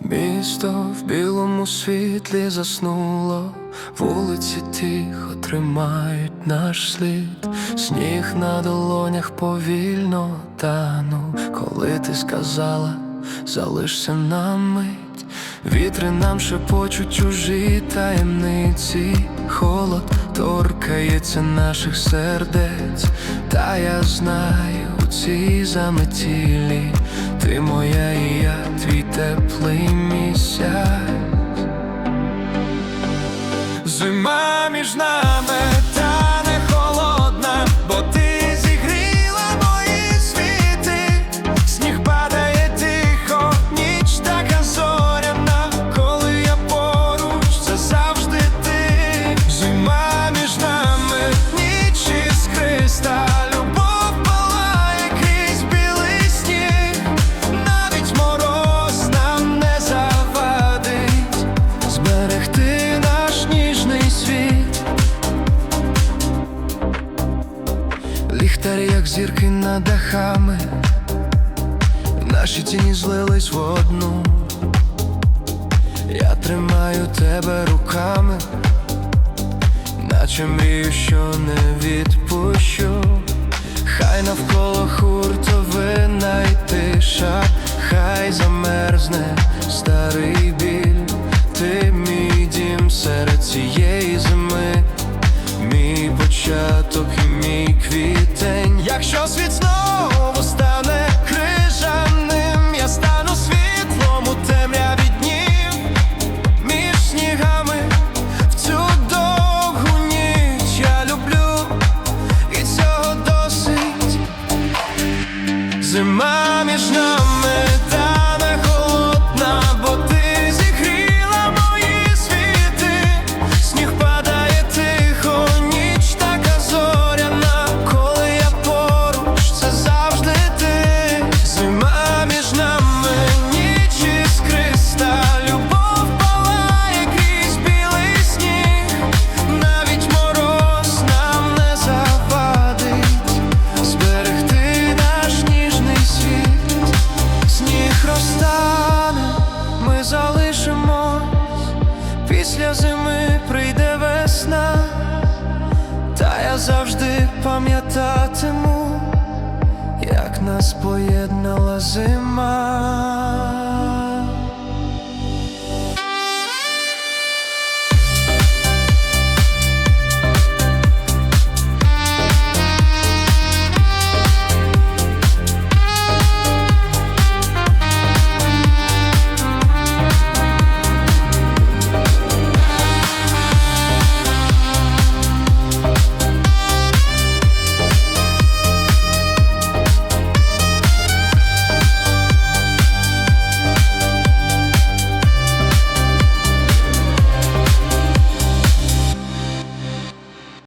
Місто в білому світлі заснуло, вулиці тихо тримають наш слід, сніг на долонях повільно тану, коли ти сказала, залишся на мить, вітри нам шепочуть чужі таємниці, холод торкається наших сердець, та я знаю у цій заметілі, ти моя і я, твій теплий місяць. Ліхтарі, як зірки над дахами, наші тіні злились в одну. Я тримаю тебе руками, наче мрію, що не відпущу. Хай навколо хуртовина й тиша, хай замерзне старий біль, ти мій дім серед цієї Якщо світ знову після зими прийде весна, та я завжди пам'ятатиму, як нас поєднала зима.